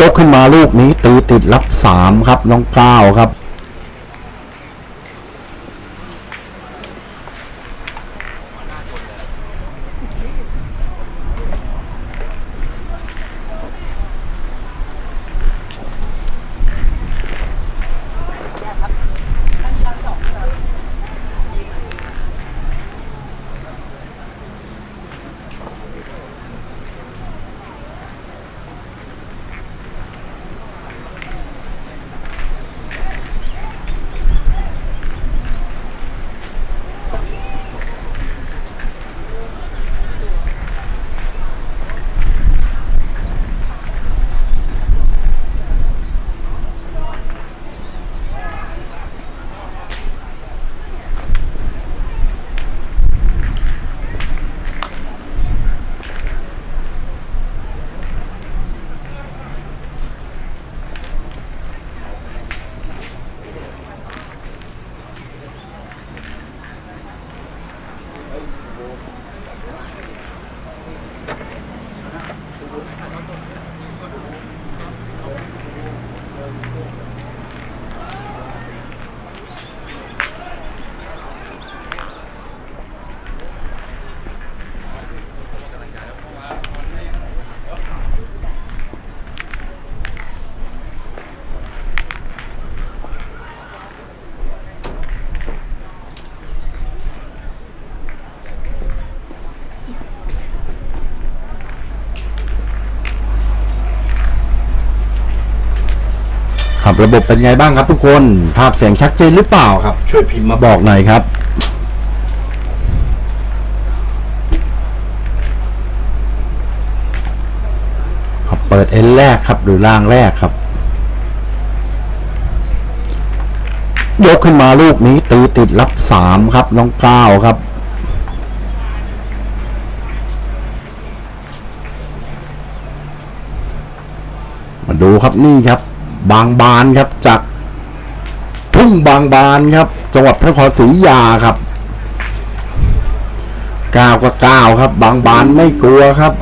ยกขึ้นมาลูกนี้ตีติดรับสามครับน้องก้าวครับ ครับระบบเป็นไงบ้างครับทุกคน ภาพเสียงชัดเจนหรือเปล่าครับ ช่วยพิมพ์มาบอกหน่อยครับครับ เปิดเอ็นแรกครับ หรือล่างแรกครับ ยกขึ้นมาลูกนี้ตีติดรับสามครับ น้องก้าวครับมาดูครับนี่ครับ บางบานครับจากทุ่งบางบานครับ จังหวัดพระนครศรีอยุธยาครับก้าวก็ก้าวครับ บางบานไม่กลัวครับ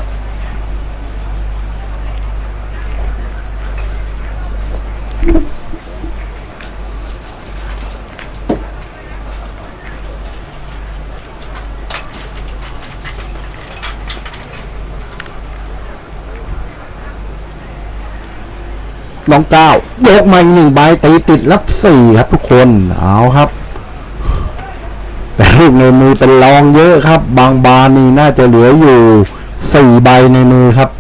น้องเก้าโยกมาอีกหนึ่งใบตีติดรับสี่ครับทุกคนเอาครับ แต่ลูกในมือเป็นรองเยอะครับ บางบานนี่น่าจะเหลืออยู่สี่ใบในมือครับ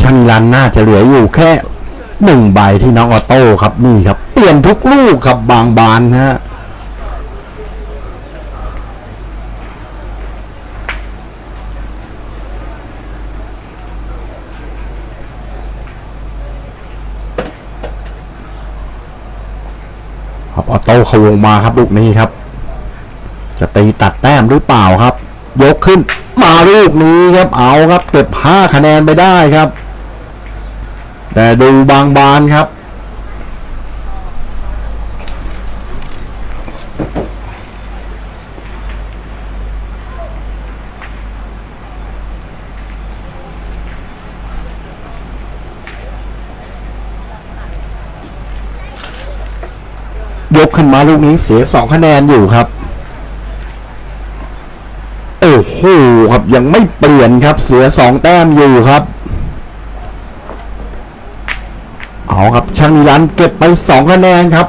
ชันรันน่าจะเหลืออยู่แค่หนึ่งใบที่น้องออโต้ครับนี่ครับ เปลี่ยนทุกลูกครับบางบานฮะ ครับออโต้ เขาวงมาครับลูกนี้ครับ จะตีตัดแต้มหรือเปล่าครับ ยกขึ้น มาลูกนี้ครับเอาครับ เก็บห้าคะแนนไปได้ครับ แต่ดูบางบานครับ ยกขึ้นมาลูกนี้เสียสองคะแนนอยู่ครับโอ้โหครับยังไม่เปลี่ยนครับ เสียสองแต้มอยู่ครับ เอาครับช่างนิรันเก็บไปสองคะแนนครับ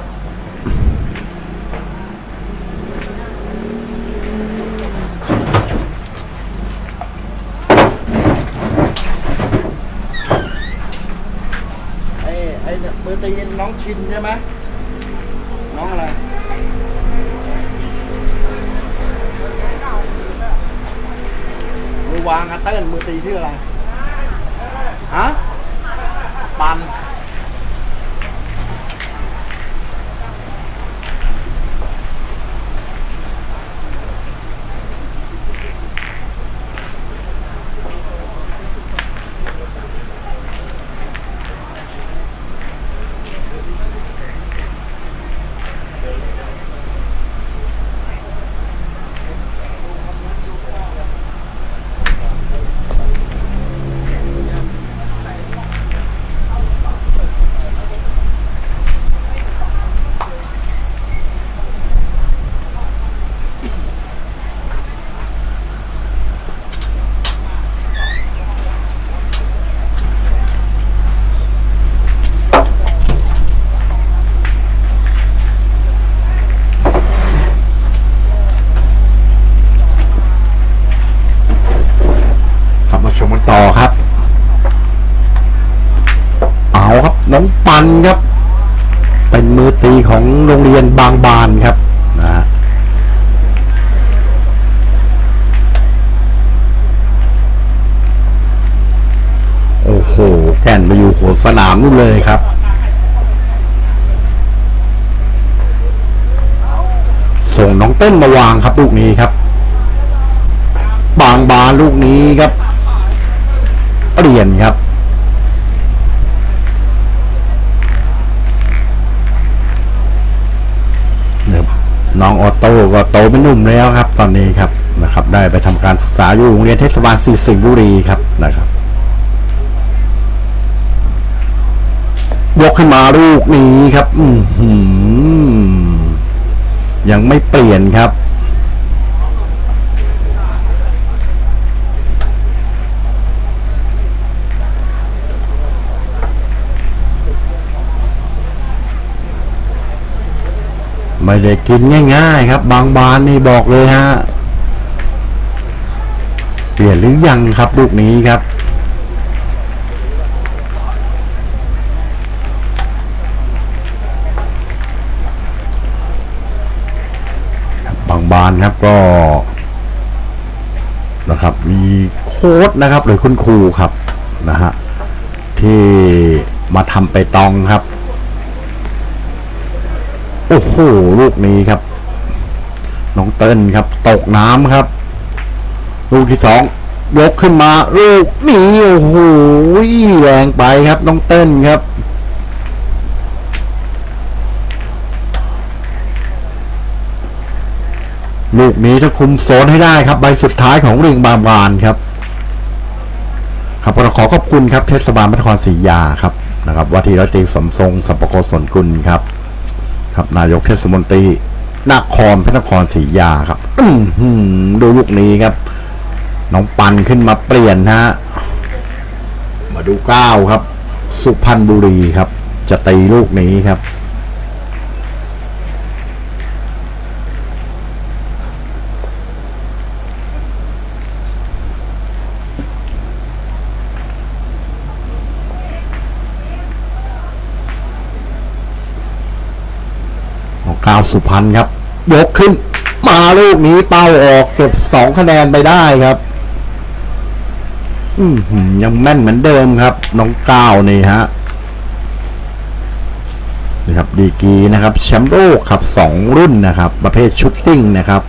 ฮ มันครับ เป็นมือตีของโรงเรียนบางบานครับนะฮะโอ้โห แก่นไปอยู่หัวสนามนู่นเลยครับ ส่งน้องเต้นมาวางครับลูกนี้ครับ บางบานลูกนี้ครับ เปลี่ยนครับ เนี่ย น้องออโต้ก็โตเป็นหนุ่มแล้วครับ ตอนนี้ครับนะครับ ได้ไปทำการศึกษาอยู่โรงเรียนเทศบาลสีสิงห์บุรีครับนะครับ ยกขึ้นมาลูกนี้ครับ อืยังไม่เปลี่ยนครับ ไม่ได้กินง่ายๆครับ บางบานนี่บอกเลยฮะเปลี่ยนหรือยังครับลูกนี้ครับบบางบานครับก็นะครับ มีโค้ดนะครับ หรือคุณครูครับนะฮะที่มาทำไปตองครับ โอ้โหลูกนี้ครับ น้องเติ้ลครับ ตกน้ำครับ ลูกที่สองยกขึ้นมาลูกนี้โอ้โหแรงไปครับน้องเติ้ลครับลูกนี้จะคุมโซนให้ได้ครับ ใบสุดท้ายของเริงบางบานครับ ครับเราขอขอบคุณครับเทศบาลพระนครศรียาครับนะครับว่าที่ร้อยตรีสมทรงสัปปโกศลกุลครับ ครับ นายกเทศมนตรีนครพระนครศรีอยุธยาครับอื้อหือดูลูกนี้ครับ น้องปันขึ้นมาเปลี่ยนฮะมาดูก้าวครับ สุพรรณบุรีครับ จะตีลูกนี้ครับาวสุพรรณครับ ยกขึ้น มาลูกนี้เป้าออกเก็บสองคะแนนไปได้ครับยังแม่นเหมือนเดิมครับ น้องก้าวนี่ฮะนี่ครับดีกีนะครับแชมป์โลกครับสองรุ่นนะครับ ประเภทชุดติ้งนะครับ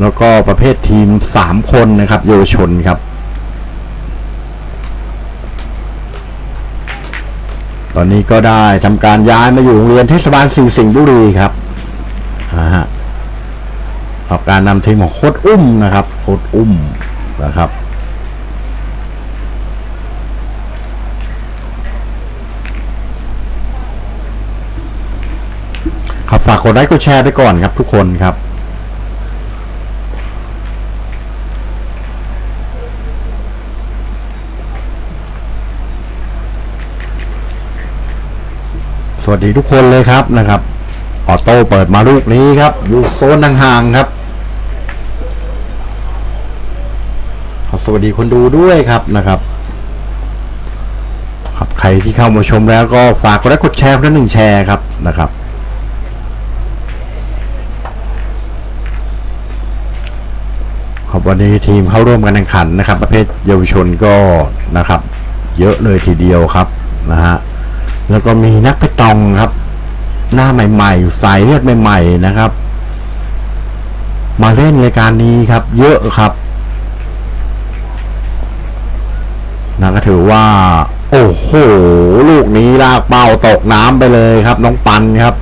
แล้วก็ประเภททีมสามคนนะครับ เยาวชนครับ ตอนนี้ก็ได้ทำการย้ายมาอยู่โรงเรียนเทศบาลสีสิงห์บุรีครับ กับการนำทีมของโคดอุ้มนะครับโคดอุ้มนะครับครับฝากกดไลค์กดแชร์ไปก่อนครับทุกคนครับสวัสดีทุกคนเลยครับนะครับ ออโต้เปิดมาลูกนี้ครับ อยู่โซนห่างๆครับขอส วัสดีคนดูด้วยครับนะครับครับใครที่เข้ามาชมแล้วก็ฝากกดไลค์กดแชร์คนละหนึ่งแชร์ครับนะครับครับวันนี้ทีมเข้าร่วมการแข่งขันนะครับ ประเภทเยาวชนก็นะครับ เยอะเลยทีเดียวครับนะฮะแล้วก็มีนักไปตองครับ หน้าใหม่ๆสายเลือดใหม่ ๆ นะครับ มาเล่นรายการนี้ครับ เยอะครับ นะก็ถือว่า โอ้โห ลูกนี้ลากเป้าตกน้ำไปเลยครับ น้องปันครับ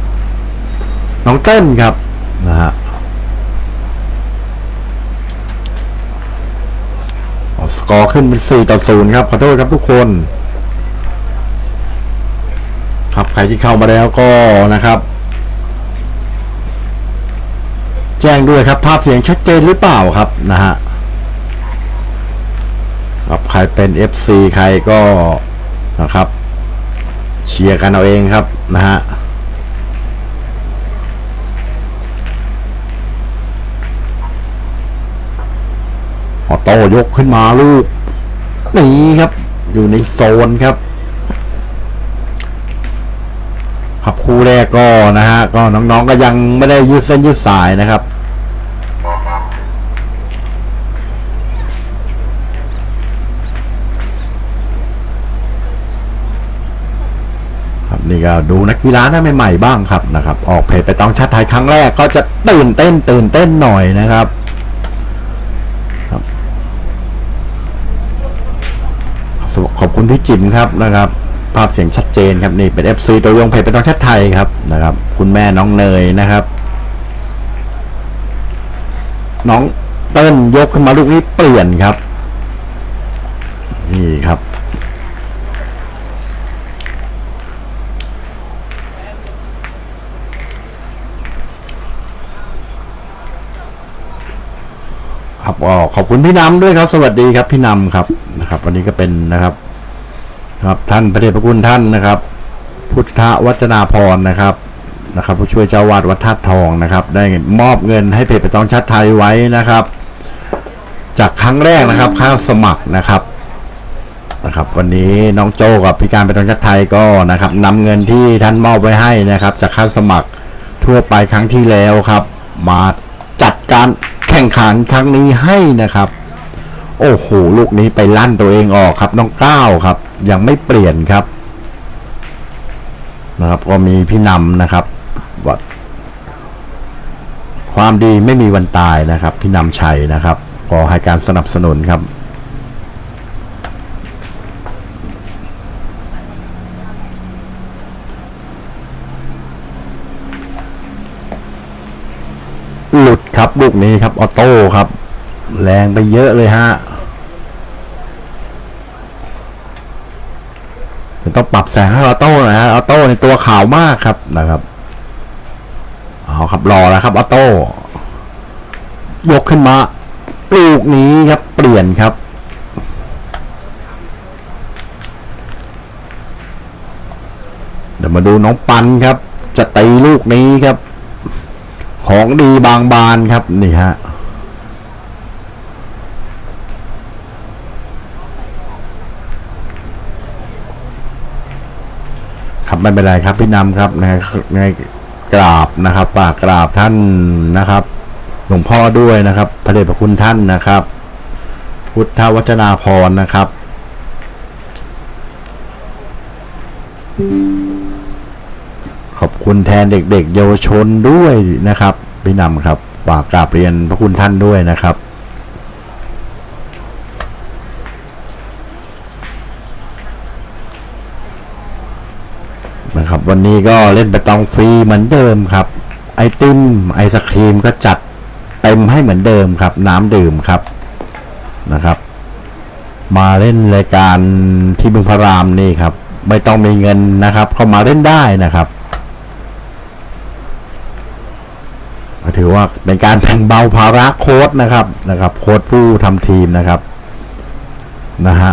น้องเต้นครับนะฮะสกอร์ขึ้นเป็น4ต่อ0ครับ ขอโทษครับทุกคน ครับใครที่เข้ามาแล้วก็นะครับ แจ้งด้วยครับ ภาพเสียงชัดเจนหรือเปล่าครับนะฮะ รับใครเป็น FC ใครก็นะครับเชียร์กันเอาเองครับนะฮะออโต้ยกขึ้นมาลูกนี่ครับ อยู่ในโซนครับครับคู่แรกก็นะฮะก็น้องๆก็ยังไม่ได้ยืดเส้นยืดสายนะครับ ครับ นี่ก็ดูนักกีฬาหน้าใหม่ๆบ้างครับนะครับ ออกเพจไปต้องชาติไทยครั้งแรกก็จะตื่นเต้น ตื่นเต้นหน่อยนะครับขอบคุณพี่จิมครับนะครับ ภาพเสียงชัดเจนครับนี่เป็น FC ตัวยงเพจไปต้องชาติไทยครับนะครับ คุณแม่น้องเนยนะครับ น้องเติ้ลยกขึ้นมาลูกนี้เปลี่ยนครับ นี่ครับ ก็ขอบคุณพี่นำด้วยครับสวัสดีครับพี่นำครับนะครับ วันนี้ก็เป็นนะครับ ครับท่านพระเดชพระคุณท่านนะครับ พุทธวัจนาพรนะครับนะครับ ผู้ช่วยเจ้าวาดวัดธาตุทองนะครับ ได้มอบเงินให้เพจไปต้องชัดไทยไว้นะครับ จากครั้งแรกนะครับค่าสมัครนะครับนะครับ วันนี้น้องโจกับพิการไปต้องชัดไทยก็นะครับนำเงินที่ท่านมอบไว้ให้นะครับ จากค่าสมัครทั่วไปครั้งที่แล้วครับ มาจัดการ ข่งขันครั้งนี้ให้นะครับ โอ้โหลูกนี้ไปลั่นตัวเองออกครับน้องก้าวครับ ยังไม่เปลี่ยนครับ นะครับ ก็มีพี่นำนะครับว่าความดีไม่มีวันตายนะครับ พี่นำชัยนะครับก็ให้การสนับสนุนครับ ห ลูกนี้ครับออโต้ครับ แรงไปเยอะเลยฮะจะต้องปรับแสงให้ออโต้นะฮะออโต้ในตัวขาวมากครับนะครับเอาครับรอแล้วครับออโต้ยกขึ้นมาลูกนี้ครับเปลี่ยนครับเดี๋ยวมาดูน้องปันครับ จะตีลูกนี้ครับ ของดีบางบานครับนี่ฮะครับไม่เป็นไรครับพี่นำครับในในกราบนะครับฝากกราบท่านนะครับ หลวงพ่อด้วยนะครับพระเดชพระคุณท่านนะครับ พุทธวจนาพรนะครับขอบ คุณแทนเด็กๆ เยาวชนด้วยนะครับพี่นำครับฝากกราบเรียนพระคุณท่านด้วยนะครับ นะครับ วันนี้ก็เล่นไปตองฟรีเหมือนเดิมครับ ไอติมไอศครีมก็จัดเต็มให้เหมือนเดิมครับ น้ำดื่มครับนะครับ มาเล่นรายการที่บึงพระรามนี่ครับ ไม่ต้องมีเงินนะครับ เข้ามาเล่นได้นะครับ ก็ถือ ว่าเป็นการแบ่งเบาภาระโค้ดนะครับนะครับ โค้ดผู้ทำทีมนะครับนะฮะ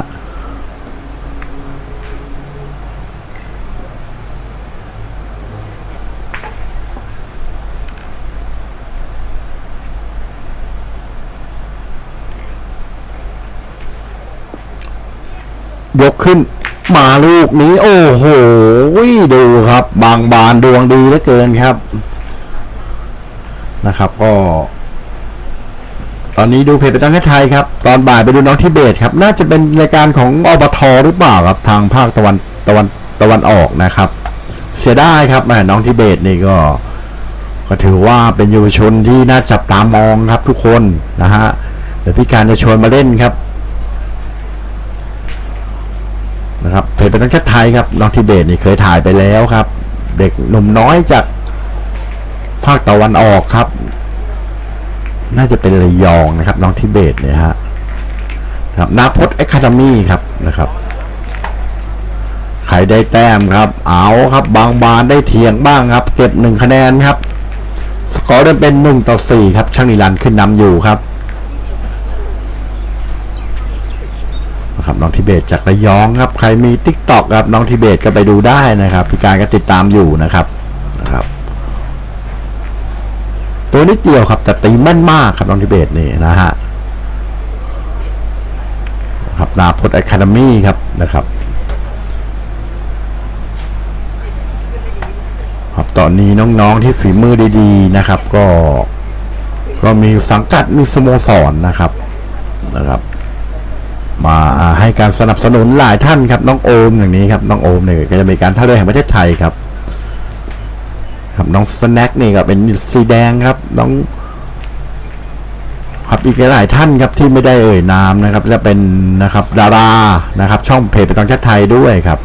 ยกขึ้นมาลูกนี้ โอ้โหดูครับ บางบานดวงดีเหลือเกินครับ นะครับ ก็ ตอนนี้ดูเพจประจันไทยครับ ตอนบ่ายไปดูน้องทิเบตครับ น่าจะเป็นรายการของอบทหรือเปล่าครับ ทางภาคตะวันตะวันตะวันออกนะครับ เสียดายครับแหมน้องทิเบตนี่ก็ก็ถือว่าเป็นเยาวชนที่น่าจับตามองครับทุกคนนะฮะเดี๋ยวพี่การจะชวนมาเล่นครับนะครับเพจเป็นนักชาติไทยครับน้องทิเบตนี่เคยถ่ายไปแล้วครับ เด็กหนุ่มน้อยจาก ภาคตะวันออกครับ น่าจะเป็นระยองนะครับ น้องทิเบตเนี่ยฮะครับนาพจน์เอ็กคาเดมี่ครับนะครับใครได้แต้มครับ เอาครับ บางบานได้เถียงบ้างครับ เก็บหนึ่งคะแนนครับ สกอร์เดิมเป็นหนึ่งต่อสี่ครับ ช่างนิรันต์ขึ้นนำอยู่ครับนะครับน้องทิเบตจากระยองครับ ใครมีทิกตอกครับ น้องทิเบตก็ไปดูได้นะครับพี่การก็ติดตามอยู่นะครับ ตัวนิดเดียวครับ แต่ตีแม่นมากครับน้องทิเบตนี่นะฮะครับนาพจน์อะคาเดมี่ครับนะครับครับตอนนี้น้องๆที่ฝีมือดีๆนะครับ ก็ ก็มีสังกัดมีสโมสรนะครับนะครับ มาให้การสนับสนุนหลายท่านครับ น้องโอมอย่างนี้ครับ น้องโอมเนี่ยก็จะมีการท่าเรือแห่งประเทศไทยครับ ครับน้องสแน็คนี่ก็เป็นสีแดงครับ น้อง ครับอีกหลายท่านครับที่ไม่ได้เอ่ยนามนะครับ จะเป็นนะครับดารานะครับ ช่องเพจประตังชาติไทยด้วยครับ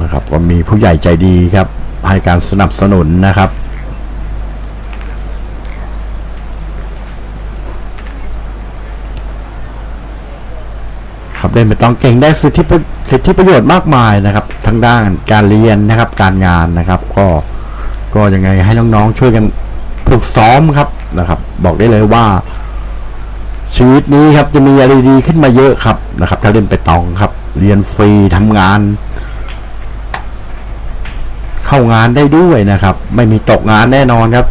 นะครับ ก็มีผู้ใหญ่ใจดีครับ ให้การสนับสนุนนะครับ ครับเล่นไม่ต้องเก่งได้สิทธิประ สิทธิประโยชน์มากมายนะครับ ทั้งด้านการเรียนนะครับ การงานนะครับ ก็ก็ยังไงให้น้องๆช่วยกันฝึกซ้อมครับนะครับ บอกได้เลยว่า ชีวิตนี้ครับจะมีอะไรดีขึ้นมาเยอะครับนะครับ ถ้าเล่นไปตองครับ เรียนฟรีทำงาน เข้างานได้ด้วยนะครับ ไม่มีตกงานแน่นอนครับ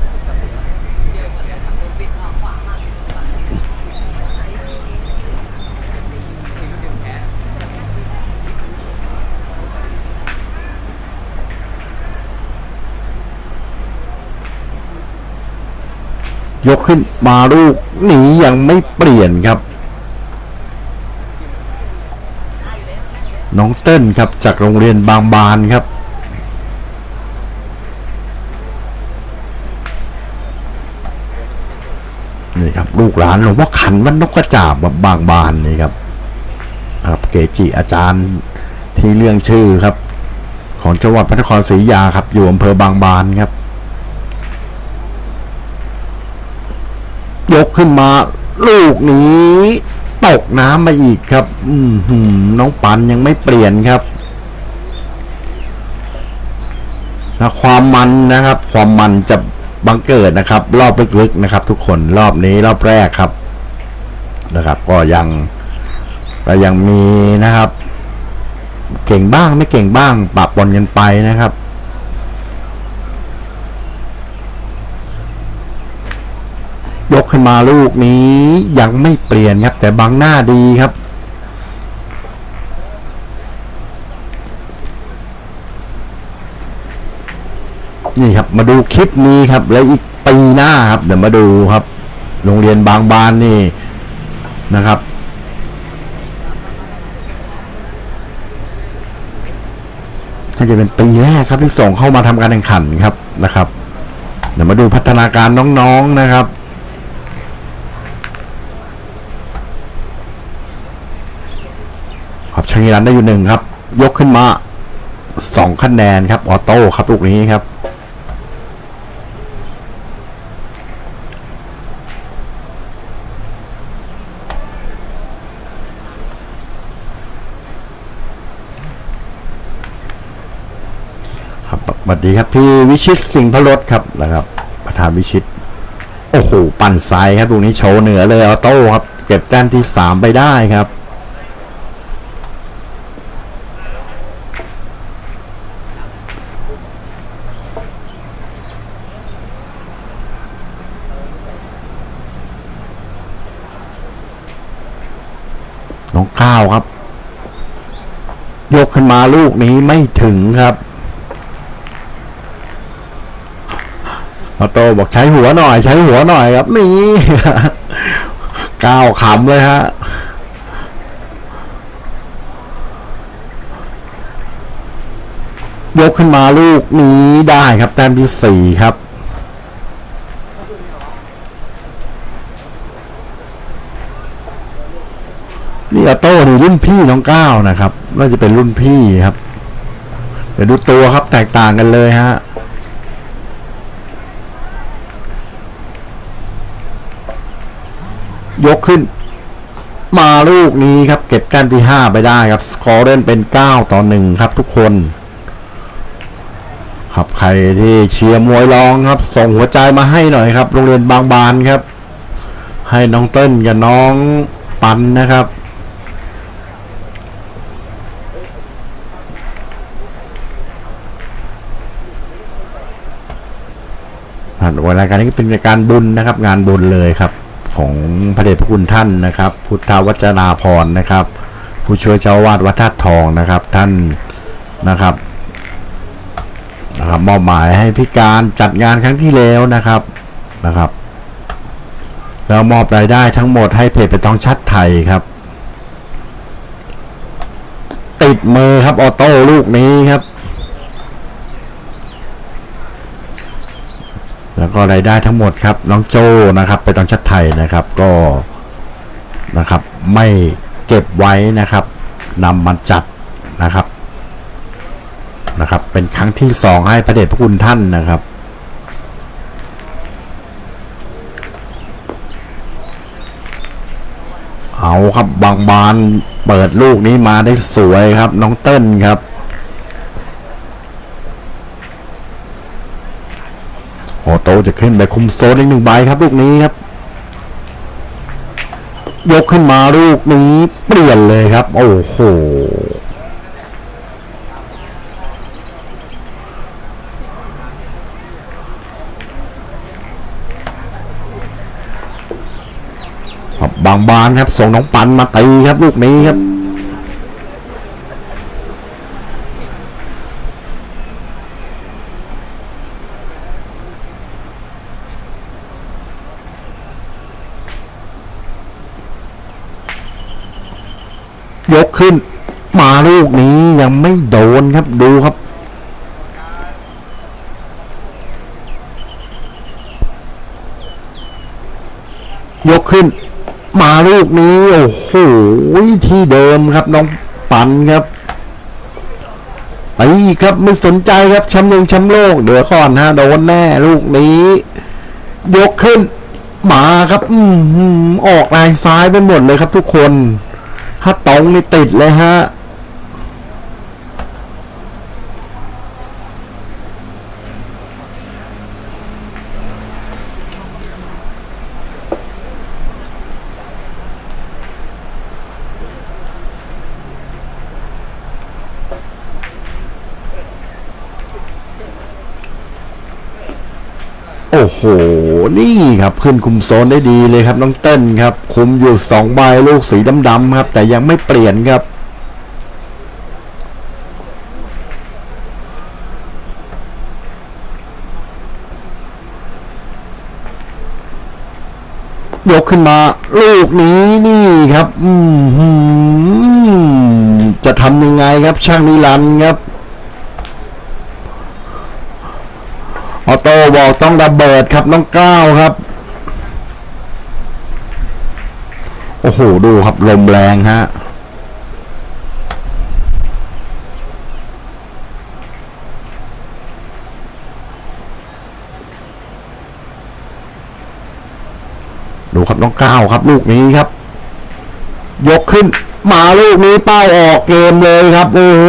ยกขึ้นมาลูกหนียังไม่เปลี่ยนครับ น้องเต้นครับจากโรงเรียนบางบานครับนี่ครับลูกหลานหลวงพ่อขันวัดนกกระจาบแบบบางบานนี่ครับครับเกจิอาจารย์ที่เรื่องชื่อครับ ของจังหวัดพระนครศรีอยุธยาครับ อยู่อำเภอบางบานครับ ยกขึ้นมา ลูกนี้ตกน้ำมาอีกครับ อืมน้องปันยังไม่เปลี่ยนครับนะความมันนะครับ ความมันจะบังเกิดนะครับ รอบลึกๆนะครับ ทุกคนรอบนี้รอบแรกครับ นะครับ ก็ยังก็ยังมีนะครับ เก่งบ้างไม่เก่งบ้างปะปนกันไปนะครับ ยกขึ้นมาลูกนี้ยังไม่เปลี่ยนครับ แต่บังหน้าดีครับ นี่ครับมาดูคลิปนี้ครับ แล้วอีกปีหน้าครับ เดี๋ยวมาดูครับ โรงเรียนบางบานนี่นะครับถ้าจะเป็นปีแรกครับที่ส่งเข้ามาทำการแข่งขันครับนะครับ เดี๋ยวมาดูพัฒนาการน้องๆนะครับ ครับ ชางรันได้อยู่หนึ่งครับ ยกขึ้นมาสองคะแนนครับ ออโต้ครับลูกนี้ครับครับสวัสดีครับพี่วิชิตสิงห์พลดครับนะครับ ประธานวิชิต โอ้โห ปั่นไซครับลูกนี้โชว์เหนือเลยออโต้ครับ เก็บแต้มที่สามไปได้ครับ น้องก้าวครับ ย กขึ้นมาลูกนี้ไม่ถึงครับออโตบอกใช้หัวหน่อย ใช้หัวหน่อยครับ นี่ก้าวขำเลยฮะยกขึ้นมาลูกนี้ได้ครับแต้มที่สี่ครับ นี่ออโต้นี่ รุ่นพี่น้องก้าวนะครับน่าจะเป็นรุ่นพี่ครับ เดี๋ยวดูตัวครับแตกต่างกันเลยฮะยกขึ้น มาลูกนี้ครับ เก็บแต้มที่ห้าไปได้ครับ สกอร์เล่นเป็นเก้าต่อหนึ่งครับทุกคน ครับใครที่เชียร์มวยร้องครับ ส่งหัวใจมาให้หน่อยครับ โรงเรียนบางบานครับ ให้น้องเต้นกับน้องปันนะครับ ผ่านวัน รายการนี้เป็นรายการบุญนะครับ งานบุญเลยครับ ของพระเดชพระคุณท่านนะครับ พุทธวจนาพรนะครับ ผู้ช่วยเจ้าวาดวัดธาตุทองนะครับ ท่านนะครับนะครับมอบหมายให้พี่การจัดงานครั้งที่แล้วนะครับนะครับแล้วมอบรายได้ทั้งหมดให้เพจไปต้องชัดไทยครับ ติดมือครับออโต้ลูกนี้ครับ แล้วก็รายได้ทั้งหมดครับน้องโจนะครับ ไปตองชัดไทยนะครับก็นะครับ ไม่เก็บไว้นะครับนำมาจัดนะครับนะครับ เป็นครั้งที่สองให้พระเดชพระคุณท่านนะครับเอาครับบางบานเปิดลูกนี้มาได้สวยครับ น้องเติ้ลครับ โตจะขึ้นไปคุมโซนอีกหนึ่งใบครับลูกนี้ครับ ยกขึ้นมาลูกนี้เปลี่ยนเลยครับ โอ้โหบบางบานครับส่งน้องปันมาตีครับลูกนี้ครับ ยกขึ้น มาลูกนี้ยังไม่โดนครับดูครับ ยกขึ้น มาลูกนี้ โอ้โหที่เดิมครับน้องปันครับไปอีกครับไม่สนใจครับแชมป์ลงแชมป์โลกเดี๋ยวก่อนฮะโดนแน่ลูกนี้ ยกขึ้น มาครับ อือออกลายซ้ายไปหมดเลยครับทุกคน ถ้าตรงนี่ติดเลยฮะ โอ้โห นี่ครับขึ้นคุมโซนได้ดีเลยครับน้องเต้นครับ คุมอยู่สองใบลูกสีดำๆครับ แต่ยังไม่เปลี่ยนครับยกขึ้นมาลูกนี้นี่ครับ อืจะทำยังไงครับ ช่างนิรันครับ ออโต้ บอกต้องระเบิดครับน้องก้าวครับ โอ้โห ดูครับลมแรงฮะดูครับน้องก้าวครับ ลูกนี้ครับ ยกขึ้น มาลูกนี้เป้าออกเกมเลยครับโอ้โห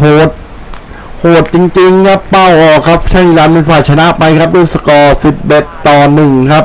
โหด หดจริงๆครับเป้าออกครับชัยรันเป็นฝ่ายชนะไปครับด้วยสกอร์ 11 ต่อ 1 ครับ